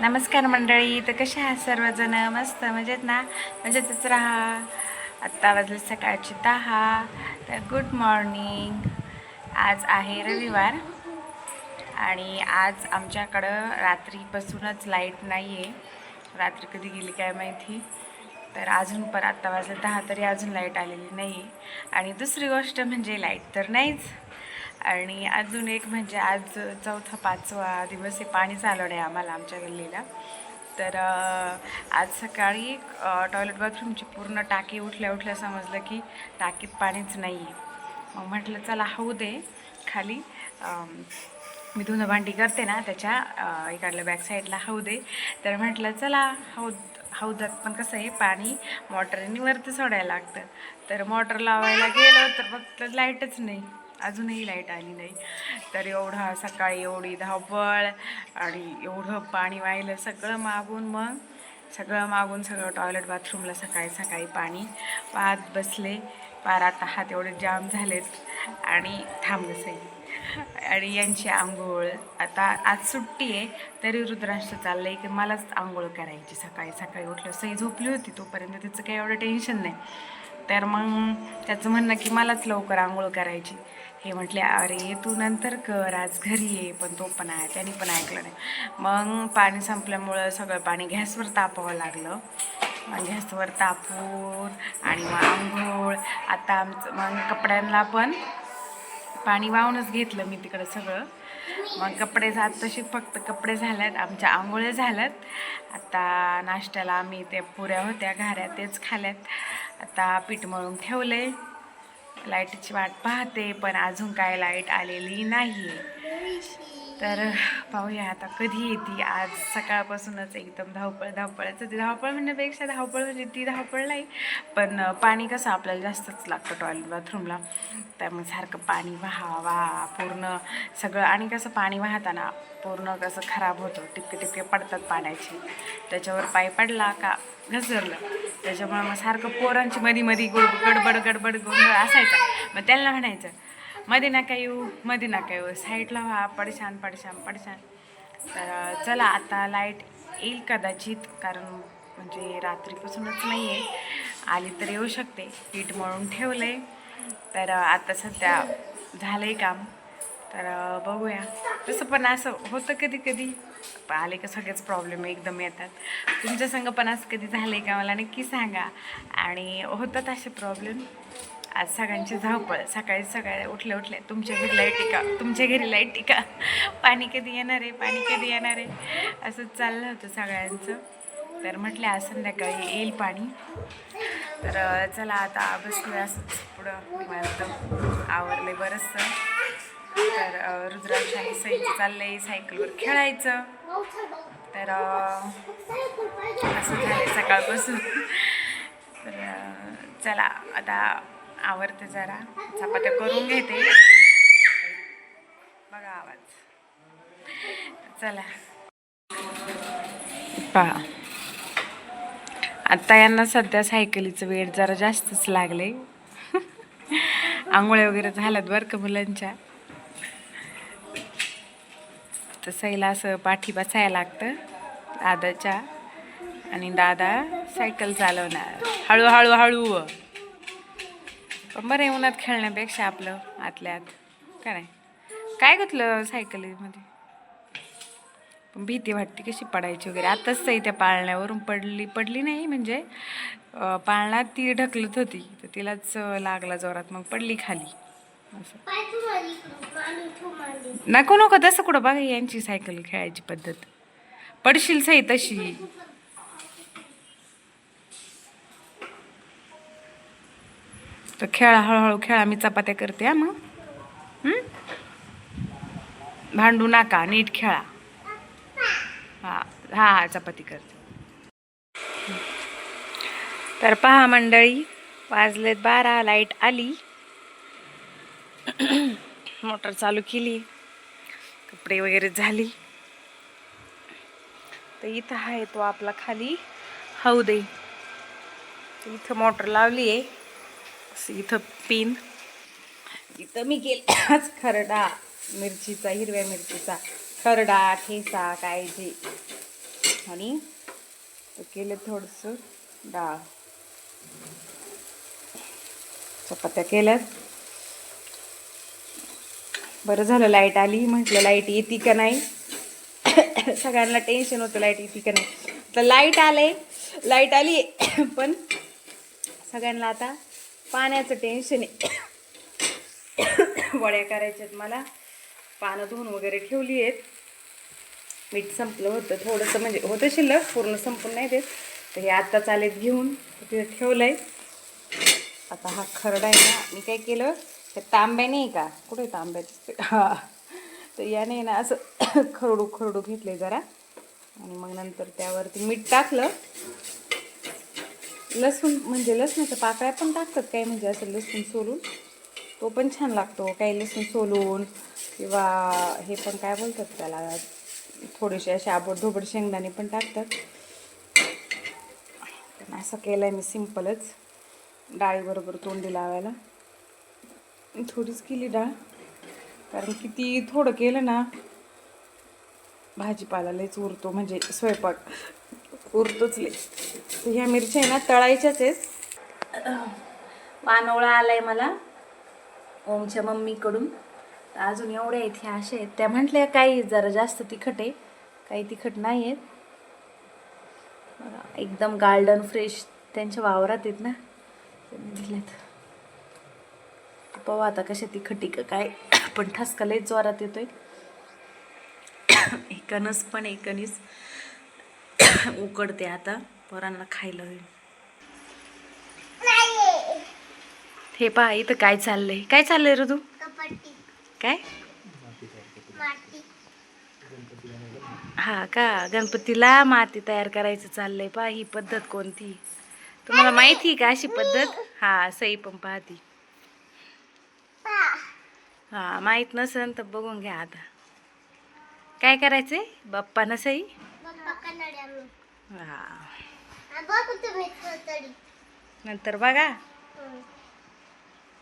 नमस्कार मंडळी तर कशा आहात सर्वजण? मस्त मजेत ना? मजेतच राहा. आत्ता वाजले सकाळचे दहा तर गुड मॉर्निंग आज आहे रविवार आणि आज आमच्याकडं रात्रीपासूनच लाइट नाही आहे रात्री कधी गेली काय माहिती? तर अजून पण आत्ता वाजले दहा तरी अजून लाइट आलेली नाही आहे आणि दुसरी गोष्ट म्हणजे लाइट तर नाहीच. आणि अजून एक म्हणजे आज चौथा पाचवा दिवस आहे पाणी चालू आहे आम्हाला आमच्या गल्लीला. तर आज सकाळी टॉयलेट बाथरूमची पूर्ण टाकी उठल्या उठल्या समजलं की टाकीत पाणीच नाही आहे मग म्हटलं चला हाऊ दे खाली. मी धुणं भांडी करते ना त्याच्या इकडल्या बॅक साईडला हऊ दे. तर म्हटलं चला हौद हौदात पण कसं आहे पाणी मोटरने वरती सोडायला लागतं. तर मोटर लावायला गेलं तर फक्त लाईटच नाही. अजूनही लाइट आली नाही. तर एवढा सकाळी एवढी धावपळ आणि एवढं पाणी वाहिलं सगळं मागून मग सगळं मागून सगळं टॉयलेट बाथरूमला सकाळी सकाळी पाणी पाहत बसले. पार आता हात एवढे जाम झालेत आणि थांबलंच आहे आणि यांची आंघोळ. आता आज सुट्टी आहे तरी रुद्रांश चाललं आहे की मलाच आंघोळ करायची. सकाळी सकाळी उठलं सई झोपली होती तोपर्यंत तिचं काही एवढं टेन्शन नाही. तर मग त्याचं म्हणणं की मलाच लवकर आंघोळ करायची. हे म्हटले अरे तू नंतर कर आज घरी ये. पण तो पण आहे त्याने पण ऐकलं नाही. मग पाणी संपल्यामुळं सगळं पाणी गॅसवर तापावं लागलं. मग गॅसवर तापून आणि मग आंघोळ. आता आमचं मग कपड्यांना पण पाणी वाहूनच घेतलं मी तिकडं सगळं. मग कपडे जात तशी फक्त कपडे झाल्यात आमच्या आंघोळ्या झाल्यात. आता नाश्त्याला आम्ही ते पुऱ्या होत्या घाऱ्या तेच खाल्यात. आता पीठ मळून ठेवलं आहे लाईटची वाट पाहते पण अजून काय लाइट आलेली नाही तर पाहूया आता कधी येते. आज सकाळपासूनच एकदम धावपळ धावपळच ती धावपळ म्हणण्यापेक्षा धावपळ म्हणजे ती धावपळ नाही पण पाणी कसं आपल्याला जास्तच लागतं टॉयलेट बाथरूमला त्यामुळे सारखं पाणी वाहा वाहा पूर्ण सगळं आणि कसं पाणी वाहताना पूर्ण कसं खराब होतं. टिपके टिपके पडतात पाण्याची. त्याच्यावर पाय पडला का घसरलं. त्याच्यामुळे मग सारखं पोरांची मधी मधी गुड गडबड गडबड गोंधळ असायचा. मग त्यांना म्हणायचं मध्ये नका येऊ मध्ये नका येऊ साईडला व्हा पडशान पडशान पडशान तर चला आता लाइट येईल कदाचित कारण म्हणजे रात्रीपासूनच नाही आहे आली तर येऊ शकते. पीठ मळून ठेवलं आहे तर आता सध्या झालं आहे काम. तर बघूया. तसं पण असं होतं कधी कधी आले का सगळेच प्रॉब्लेम एकदम येतात. तुमच्या संग पण असं कधी झालं आहे का मला नक्की सांगा. आणि होतात असे प्रॉब्लेम आज सगळ्यांची धावपळ. सकाळी सकाळी उठले उठले. तुमच्या घरी लाइट टिका तुमच्या घरी लाइट टिका पाणी कधी येणार आहे? पाणी कधी येणार आहे? असं चाललं होतं सगळ्यांचं. तर म्हटलं आज संध्याकाळी येईल पाणी. तर चला आता बसलो असंच पुढं निवांत. आवरले बरंचसं. तर अं, रुद्राक्ष आणि सईचं चाललंय सायकलवर खेळायचं. तर असं झालं सकाळपासून. तर चला आता आवडते जरा. चपात्या करून घेते. बघा आवाज. चला. पहा. आता यांना सध्या सायकलीचं वेळ जरा जास्तच लागले. आंघोळ्या वगैरे झाल्यात बरं का मुलांच्या. तर सैला असं पाठी बसायला लागतं. दादाच्या. आणि दादा सायकल चालवणार. हळूहळू हळू पण बरं आहे उन्हात खेळण्यापेक्षा आपलं आतल्या आत काय नाही. काय घेतलं सायकलीमध्ये पण भीती वाटते कशी पडायची वगैरे. आताच सही त्या पाळण्यावरून पडली पडली नाही म्हणजे पाळण्यात ती ढकलत होती. तर तिलाच लागला जोरात. मग पडली खाली. असं. नको नको. तसं कुठं बघा यांची सायकल खेळायची पद्धत. पडशील सई तशी. तर खेळा हळूहळू खेळा मी चपात्या करते हा मग. भांडू नका नीट खेळा. हा हा चपाती करते. तर पहा मंडळी वाजलेत बारा लाइट आली. मोटर चालू केली. कपडे वगैरे झाली. तर इथं आहे तो आपला खाली. हौदे तर इथं मोटर लावली आहे इथं पिन इथं मी केले आज खरडा मिरचीचा हिरव्या मिरचीचा. खरडा ठेसा काय जे आणि केलं थोडंसं डाळ. चपात्या केल्यात. बरं झालं लाइट आली. म्हटलं लाइट येते का नाही? सगळ्यांना टेन्शन होतं लाइट येते का नाही? तर लाइट आले लाइट आली पण सगळ्यांना आता पाण्याचं टेन्शन आहे. वड्या करायच्यात मला. पानं धुवून वगैरे ठेवली आहेत. मीठ संपलं होतं थोडंसं म्हणजे होतं शिल्लक पूर्ण संपून नाही देत. तर हे आत्ता चालेत घेऊन. तिथे ठेवलं आहे आता हा खरडा आहे ना मी काय केलं? त्या तांब्या नाही का? कुठे तांब्याचे हां. तर याने ना असं खरडू खरडू घेतले जरा. आणि मग नंतर त्यावरती मीठ टाकलं. लसूण म्हणजे लसणाच्या पाकळ्या पण टाकतात काही म्हणजे असं लसूण सोलून. तो पण छान लागतो काही लसूण सोलून किंवा हे पण काय बोलतात त्याला थोडेसे असे आबड धोबड शेंगदाणे पण टाकतात. पण असं केलं आहे मी सिम्पलच डाळीबरोबर तोंडी लावायला. थोडीच केली डाळ कारण किती थोडं केलं ना भाजीपाला लयच उरतो म्हणजे स्वयंपाक. उरतोच ह्या मिरच्या आहे ना तळायच्याच आहेत. वानोळा आलाय मला ओमच्या मम्मीकडून. अजून एवढ्या आहेत ह्या अशा आहेत. त्या म्हटल्या काही जरा जास्त तिखट आहे काही तिखट नाही आहेत. एकदम गार्डन फ्रेश त्यांच्या वावरात आहेत ना. त्यांनी दिल्यात. पाहू आता कशा तिखटी का काय. पण ठसका लयच जोरात येतोय. एकनच पण एकनीच उकडते आता. पोरांना खायला होईल. हे पहा इथं काय चाललंय? काय चाललंय ऋतू? कपट्टी काय? हा का? गणपतीला माती तयार करायचं चाललंय. पहा ही पद्धत कोणती? तुम्हाला माहिती का अशी पद्धत? हा सई पण पाहती. हा माहीत नसेल तर बघून घ्या आता. काय करायचंय? बाप्पा सई? हा. बघ तुम्ही तरी. नंतर बघा.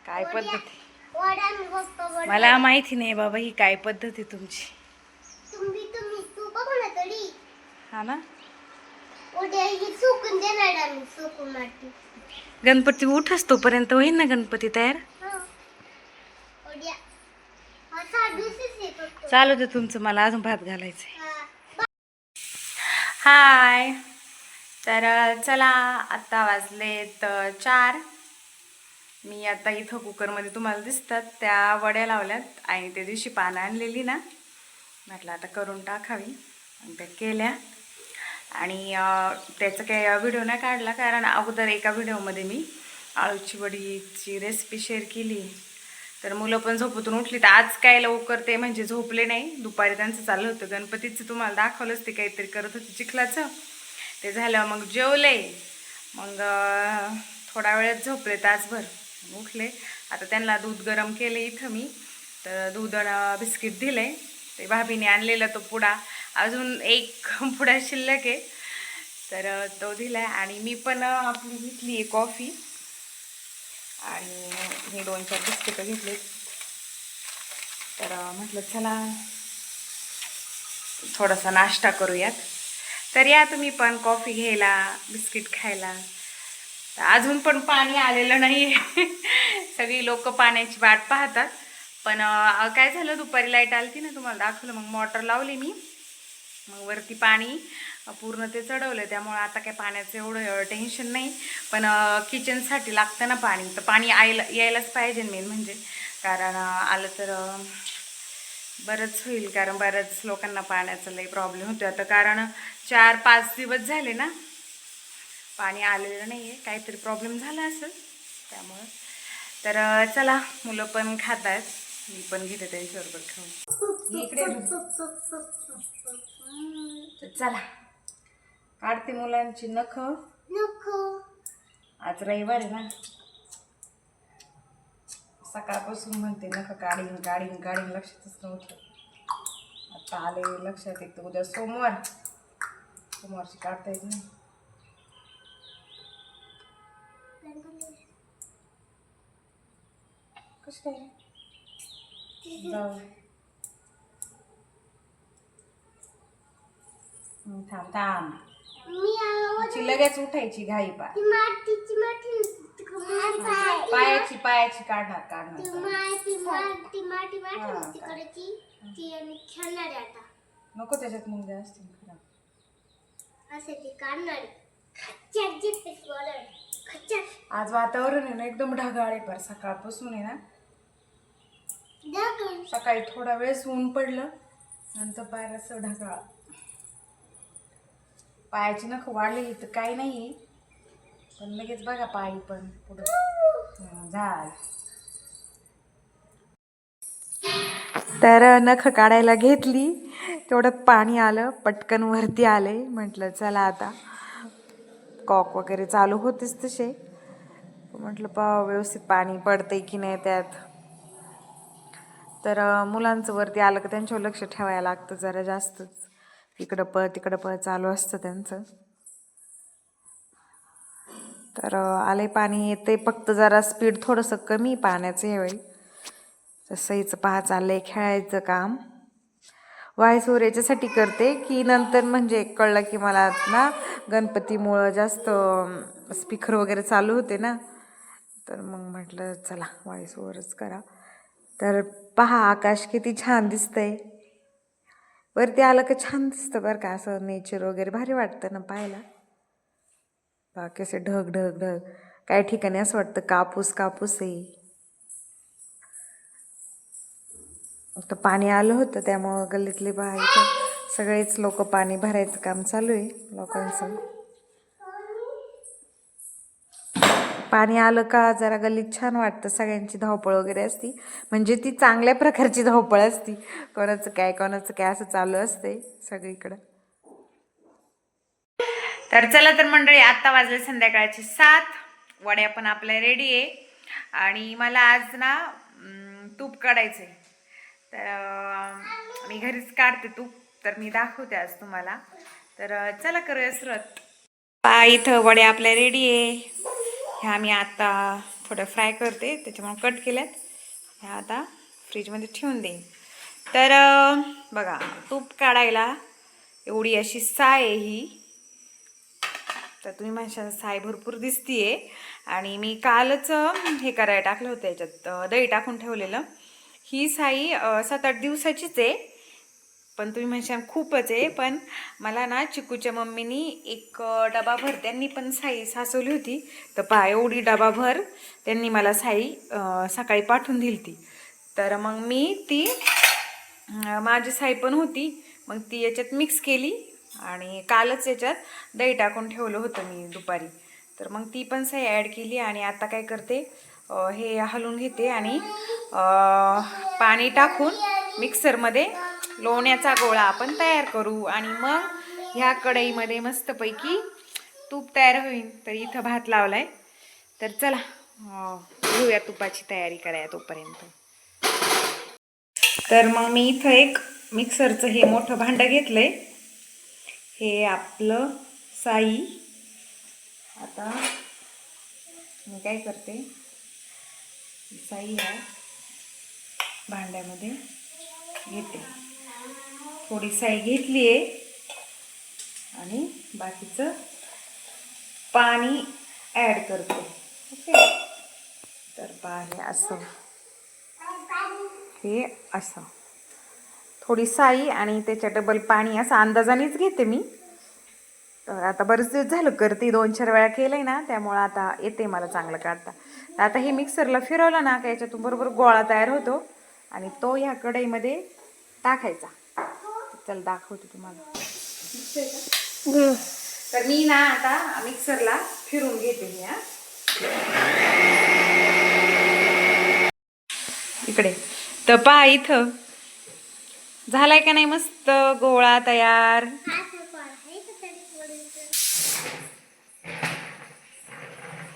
काय पद्धती? वडा मी बाप्पा वडा मला माहिती नाही बाबा ही काय पद्धती तुमची. तुम्ही तुम्ही तू बघ ना तरी. हा ना? उद्या ही सुकून देणार आम्ही सुकून माती. गणपती उठस तोपर्यंत होईल ना गणपती तयार? हो. उद्या हा चालू दे तुमचं मला अजून भात घालायचंय. हा. हाय. तर चला आत्ता वाजलेत चार. मी आता इथं कुकरमध्ये तुम्हाला दिसतात त्या वड्या लावल्यात आणि त्या दिवशी पानं आणलेली ना. म्हटलं आता करून टाकावी. आणि त्या केल्या. आणि त्याचा काही व्हिडिओ नाही काढला कारण अगोदर एका व्हिडिओमध्ये मी आळूची वडीची रेसिपी शेअर केली. तर मुलं पण झोपूतून उठली तर आज काय लवकर ते म्हणजे झोपले नाही. दुपारी त्यांचं चाललं होतं. गणपतीचं तुम्हाला दाखवलंच ते काहीतरी करत होते चिखलाचं. ते झालं मग जेवले. मग थोडा वेळात झोपले तासभर. उठले. आता त्यांना दूध गरम केले इथं मी. तर दूध बिस्किट दिले. ते भाभीने आणलेला तो पुडा. अजून एक पुडा शिल्लक आहे. तर तो दिला आणि मी पण आपली घेतली आहे कॉफी. आणि मी दोन चार बिस्किटं घेतले तर म्हटलं चला थोडासा नाश्ता करूयात. तर या तुम्ही पण कॉफी घ्यायला बिस्किट खायला. तर अजून पण पाणी आलेलं नाही सगळी लोक पाण्याची वाट पाहतात. पण काय झालं दुपारी लाइट आली ना तुम्हाला दाखवलं. मग मोटर लावली मी. मग वरती पाणी. पूर्ण ते चढवलं त्यामुळे आता काय पाण्याचं एवढं टेन्शन नाही. पण किचनसाठी लागतं ना पाणी. तर पाणी आयला यायलाच पाहिजे मेन म्हणजे. कारण आलं तर बरंच होईल. कारण बऱ्याच लोकांना पाण्याचा लई प्रॉब्लेम होतो आता कारण चार पाच दिवस झाले ना पाणी आलेलं नाही आहे काहीतरी प्रॉब्लेम झाला असेल. त्यामुळं. तर चला मुलं पण खात आहेत मी पण घेते त्यांच्याबरोबर खाऊन. इकडे चला. काढते मुलांची नख. नको आज रविवार आहे ना. सकाळपासून म्हणते नख काढीन काढीन काढीन लक्षातच नव्हतं. आता आले लक्षात येतं उद्या सोमवार. सोमवारची काढता येत नाही. कसं काय? जाऊ. थांब थांब. लगेच उठायची घाई पा पायाची पायाची काढणार काढणार. नको त्याच्यात मग जास्त खराब असे ती काढणार आज वातावरण आहे ना एकदम ढगाळ आहे पर सकाळपासून आहे ना सकाळी थोडा वेळेस ऊन पडलं नंतर पायर असं ढगाळ. पायाची नख वाढलेली तर काही नाही पण लगेच बघा पायी पण पुढं. हं, झालं. तर नख काढायला घेतली. तेवढ्यात पाणी आलं पटकन वरती आले. म्हटलं चला आता. कॉक वगैरे चालू होतेच तसे. म्हटलं पा व्यवस्थित पाणी पडतंय की नाही त्यात? तर मुलांचं वरती आलं का त्यांच्यावर लक्ष ठेवायला लागतं जरा जास्तच. इकडं पळ तिकडं पळ चालू असतं त्यांचं. तर आले पाणी येते फक्त जरा स्पीड थोडंसं कमी पाण्याचं यावेळी. तसंच पहा चाललं आहे खेळायचं काम. वायसोर याच्यासाठी करते की नंतर म्हणजे कळलं की मला ना गणपतीमुळं जास्त स्पीकर वगैरे चालू होते ना. तर मग म्हटलं चला वायसोवरच करा. तर पहा आकाश किती छान दिसतंय. वरती आलं का छान दिसतं बरं का असं नेचर वगैरे भारी वाटतं ना पाहायला. बाकी असे ढग ढग ढग. काही ठिकाणी असं वाटतं कापूस कापूस आहे. तर पाणी आलं होतं त्यामुळं गल्लीतले बाहेर सगळेच लोक पाणी भरायचं काम चालू आहे लोकांचं. पाणी आलं का जरा गल्लीत छान वाटतं सगळ्यांची धावपळ वगैरे असती. म्हणजे ती चांगल्या प्रकारची धावपळ असती. कोणाचं काय कोणाचं काय असं चालू असते सगळीकडं. तर चला तर मंडळी आत्ता वाजले संध्याकाळचे सात. वड्या पण आपल्या रेडी आहे. आणि मला आज ना तूप काढायचं आहे तर मी घरीच काढते तूप. तर मी दाखवते आज तुम्हाला. तर चला करूया सुरुवात. पहा इथं वड्या आपल्या रेडी आहे. ह्या मी आता थोडं फ्राय करते त्याच्यामुळे कट केल्यात. ह्या आता फ्रीजमध्ये ठेवून देईन. तर बघा तूप काढायला एवढी अशी साय आहे ही. तर तुम्ही माझ्या साय भरपूर दिसतीये. आणि मी कालच हे करायला टाकलं होतं याच्यात दही टाकून ठेवलेलं. ही साई सात आठ दिवसाचीच आहे. पण तुम्ही म्हणशान खूपच आहे पण मला ना चिकूच्या मम्मीनी एक डबा भर त्यांनी पण साई साचवली होती. तर पहा एवढी डबाभर त्यांनी मला साई सकाळी पाठवून दिली ती तर मग मी ती माझी साई पण होती. मग ती याच्यात मिक्स केली आणि कालच याच्यात दही टाकून ठेवलं होतं मी दुपारी. तर मग ती पण साई ॲड केली आणि आता काय करते हे हलवून घेते आणि पाणी टाकून मिक्सरमध्ये लोण्याचा गोळा आपण तयार करू आणि मग ह्या कढईमध्ये मस्तपैकी तूप तयार होईल. तर इथं भात लावलाय. तर चला घेऊया तुपाची तयारी कराया तोपर्यंत. तर मग मी इथं एक मिक्सरचं हे मोठं भांडं घेतलंय. हे आपलं साई. आता मी काय करते? साई ह्या भांड्यामध्ये घेते. थोडी साई घेतली आहे. आणि बाकीचं पाणी ॲड करतो. ओके? तर पहा हे असं. हे असं. थोडी साई आणि त्याच्या डबल पाणी असं अंदाजानेच घेते मी. तर आता बरेच दिवस झालं करते दोन चार वेळा केलंय ना त्यामुळं आता येते मला चांगलं काढता. तर आता हे मिक्सरला फिरवलं ना का याच्यातून बरोबर गोळा तयार होतो. आणि तो ह्या कढईमध्ये टाकायचा. चल दाखवते तुम्हाला. तर मी ना आता मिक्सरला फिरून घेते मी इकडे. तर पहा इथं. झालाय का नाही मस्त गोळा तयार?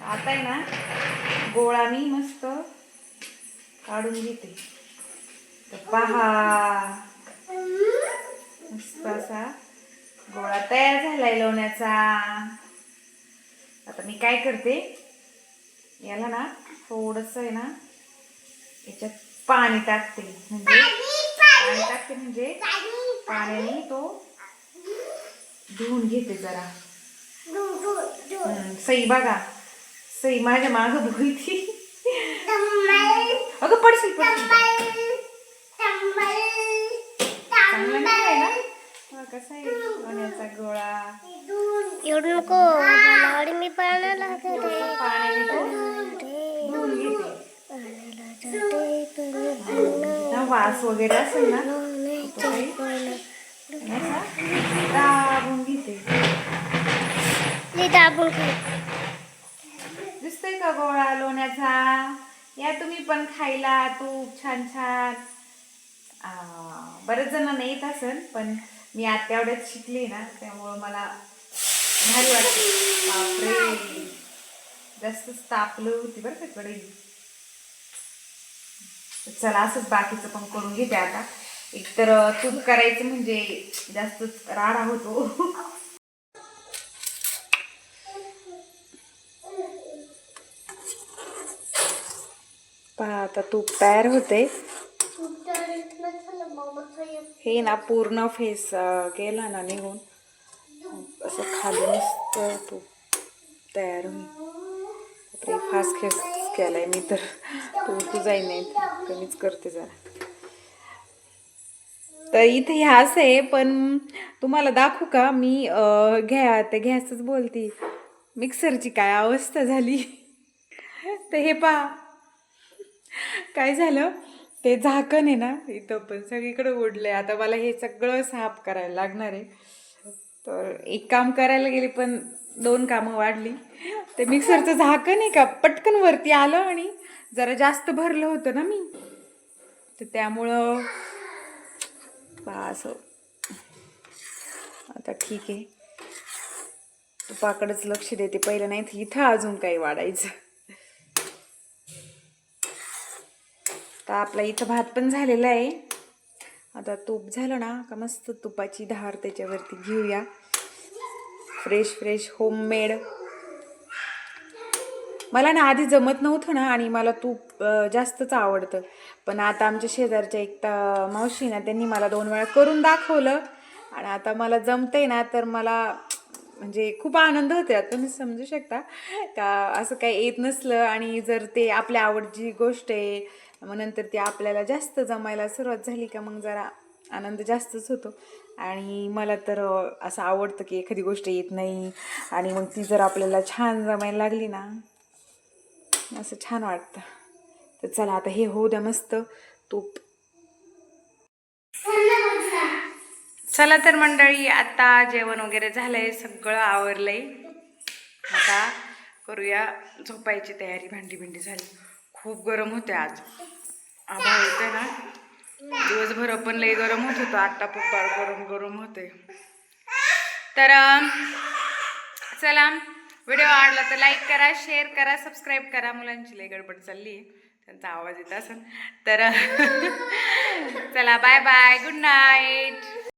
आता आहे ना गोळा मी मस्त काढून घेते. तर पहा. मस्त असा गोळा तयार झालाय लोण्याचा. आता मी काय करते याला ना थोडस आहे ना याच्यात पाणी टाकते. म्हणजे पाणी टाकते म्हणजे पाण्याने तो धुवून घेते जरा. सई बघा सई माझ्या माग तंबल अगं पडशील पडशील तंबल चांगला नाही आहे ना हा, कसा आहे सोन्याचा गोळा? एवढं नको. मला मी पाण्याला तो वास वगैरे असेल ना? तो दाबून घेते. दाबून दिसतोय का गोळा लोण्याचा? या तुम्ही पण खायला तूप छान छान बरेच जणांना येत असेल पण मी आत्यावड्यात एवढ्यात ना त्यामुळं मला भारी वाटते बापरे. जास्तच तापलं होती बरं का कडे चला असंच बाकीचं पण करून घेते आता. एकतर तूप करायचं म्हणजे जास्तच राडा होतो. पहा आता तूप तयार होते हे ना पूर्ण फेस गेला ना निघून. असं खाली मस्त तू तयार होईल बापरे फास्ट खेस केलाय मी तर. तू तू जाई नाही कमीच करते जरा. तर इथे हे असं आहे पण तुम्हाला दाखवू का? मी घ्या ते घ्यासच बोलती. मिक्सरची काय अवस्था झाली? तर हे पहा. काय झालं? ते झाकण आहे ना इथं पण सगळीकडे उडलंय आता मला हे सगळं साफ करायला लागणार आहे. तर एक काम करायला गेले पण दोन कामं वाढली. ते मिक्सरचं झाकण आहे का? पटकन वरती आलं आणि जरा जास्त भरलं होतं ना मी. तर त्यामुळं पहा असं. आता ठीक आहे. तुपाकडंच लक्ष देते. पहिलं नाही इथं अजून काही वाढायचं. आता आपला इथं भात पण झालेला आहे. आता तूप झालं ना का मस्त तुपाची धार त्याच्यावरती घेऊया. फ्रेश फ्रेश होममेड मला ना आधी जमत नव्हतं ना आणि मला तूप जास्तच आवडतं. पण आता आमच्या शेजारच्या एक मावशी ना त्यांनी मला दोन वेळा करून दाखवलं. आणि आता मला जमतंय ना तर मला म्हणजे खूप आनंद होते आता तुम्ही समजू शकता. का असं काही येत नसलं आणि जर ते आपल्या आवडची गोष्ट आहे मग नंतर ती आपल्याला जास्त जमायला सुरुवात झाली का मग जरा आनंद जास्तच होतो. आणि मला तर असं आवडतं की एखादी गोष्ट येत नाही आणि मग ती जर आपल्याला छान जमायला लागली ना असं छान वाटतं. तर चला आता हे होऊ द्या मस्त तूप. चला तर मंडळी आता जेवण वगैरे झालंय सगळं आवरलंय. आता करूया झोपायची तयारी भांडी भिंडी झाली. खूप गरम होते आज. आभाळ होते ना? दिवसभर पण लई गरम होत होतं आत्ता पप्पा गरम गरम होते तर चला व्हिडिओ आवडला तर लाईक करा शेअर करा सबस्क्राईब करा. मुलांची लई गडबड चालली आहे. त्यांचा आवाज येत असेल तर चला बाय बाय गुड नाईट.